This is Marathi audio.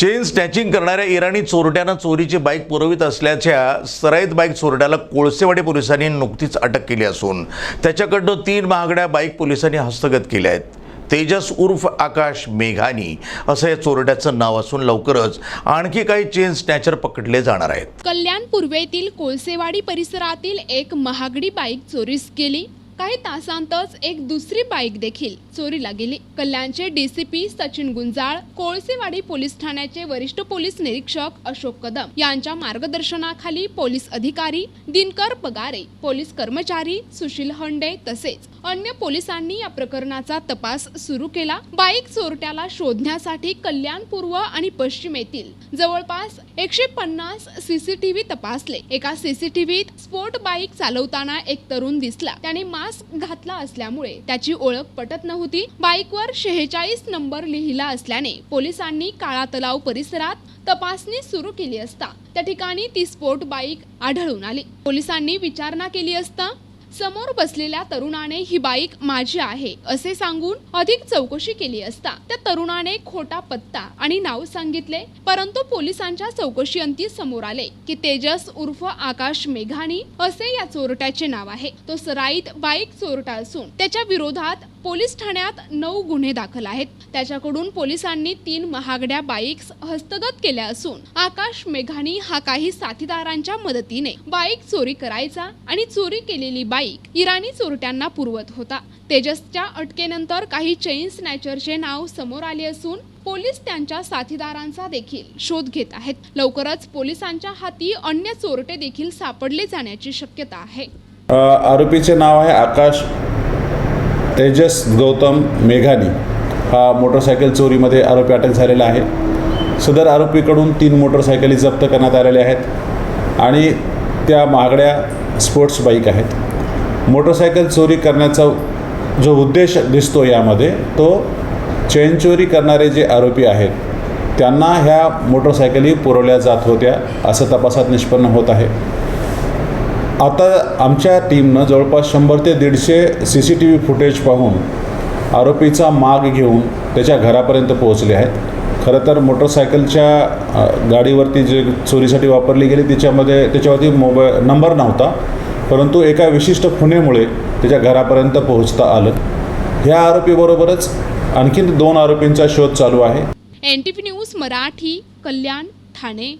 चेन स्नॅचिंग करणाऱ्या इराणी चोरट्यानं चोरीची बाईक पुरवित असल्याच्या सराईत बाईक चोरट्याला कोळसेवाडी पोलिसांनी नुकतीच अटक केली असून त्याच्याकडनं तीन महागड्या बाईक पोलिसांनी हस्तगत केल्या आहेत. तेजस उर्फ आकाश मेघानी असं या चोरट्याचं नाव असून लवकरच आणखी काही चेन स्नॅचर पकडले जाणार आहेत. कल्याण पूर्वेतील कोळसेवाडी परिसरातील एक महागडी बाईक चोरीस गेली. काही तासांतच एक दुसरी बाईक देखील चोरीला गेली. कल्याणचे डीसीपी सचिन गुंजाळ कोळसेवाडी पोलीस ठाण्याचे वरिष्ठ पोलीस निरीक्षक अशोक कदम यांच्या मार्गदर्शनाखाली पोलीस अधिकारी दिनकर पगारे पोलीस कर्मचारी सुशील हंडे तसेच अन्य पोलिसांनी या प्रकरणाचा तपास सुरू केला. बाईक चोरट्याला शोधण्यासाठी कल्याण पूर्व आणि पश्चिमेतील जवळपास एकशे पन्नास सीसीटीव्ही तपासले. एका सीसीटीव्हीत स्पोर्ट बाईक चालवताना एक तरुण दिसला. त्याने मास्क घातला असल्यामुळे त्याची ओळख पटत नव्हती. बाईकवर शेहेचाळीस नंबर लिहिला असल्याने पोलिसांनी काळा तलाव परिसरात तपासणी सुरू केली असता. त्या ठिकाणी ती स्पोर्ट बाईक आढळून आली. पोलिसांनी विचारणा केली असता समोर बसलेल्या तरुणाने ही बाईक माझी आहे असे सांगून अधिक चौकशी केली असता. त्या तरुणाने खोटा पत्ता आणि नाव सांगितले परंतु पोलिसांच्या चौकशीअंती समोर आले की तेजस उर्फ आकाश मेघानी असे या चोरट्याचे नाव आहे. तो सराईत बाईक चोरटा असून त्याच्या विरोधात पोलीस ठाण्यात नऊ गुन्हे दाखल आहेत. त्याच्याकडून पोलिसांनी तीन महागड्या बाईक्स हस्तगत केल्या असून आकाश मेघानी हा काही साथीदारांच्या मदतीने बाईक चोरी करायचा आणि चोरी केलेली बाईक इराणी चोरट्यांना पुरवत होता. तेजसच्या अटकेनंतर काही चेन स्नॅचरचे नाव समोर आले असून पोलीस त्यांच्या साथीदारांचा देखील शोध घेत आहेत. लवकरच पोलिसांच्या हाती अन्य चोरटे देखील सापडले जाण्याची शक्यता आहे. आरोपीचे नाव आहे आकाश तेजस गौतम मेघानी. हा मोटरसायकल चोरीमध्ये आरोपी अटक झालेला आहे. सदर आरोपीकडून तीन मोटरसायकली जप्त करण्यात आलेल्या आहेत आणि त्या महागड्या स्पोर्ट्स बाईक आहेत. मोटरसायकल चोरी करण्याचा जो उद्देश दिसतो यामध्ये तो चेन चोरी करणारे जे आरोपी आहेत त्यांना ह्या मोटरसायकली पुरवल्या जात होत्या असं तपासात निष्पन्न होत आहे. आता आमच्या टीमनं जवळपास शंभर ते दीडशे C C T V footage पाहून आरोपीचा माग घेऊन त्याच्या घरापर्यंत पोहोचले आहेत. खरं तर मोटरसायकलच्या गाडीवरती जे चोरीसाठी वापरली गेली त्याच्यामध्ये त्याच्यावरती मोबाईल नंबर नव्हता. परंतु एका विशिष्ट खुणेमुळे त्याच्या घरापर्यंत पोहोचता आलं. ह्या आरोपीबरोबरच आणखीन दोन आरोपींचा शोध चालू आहे. N T P news Marathi Kalyan Thane.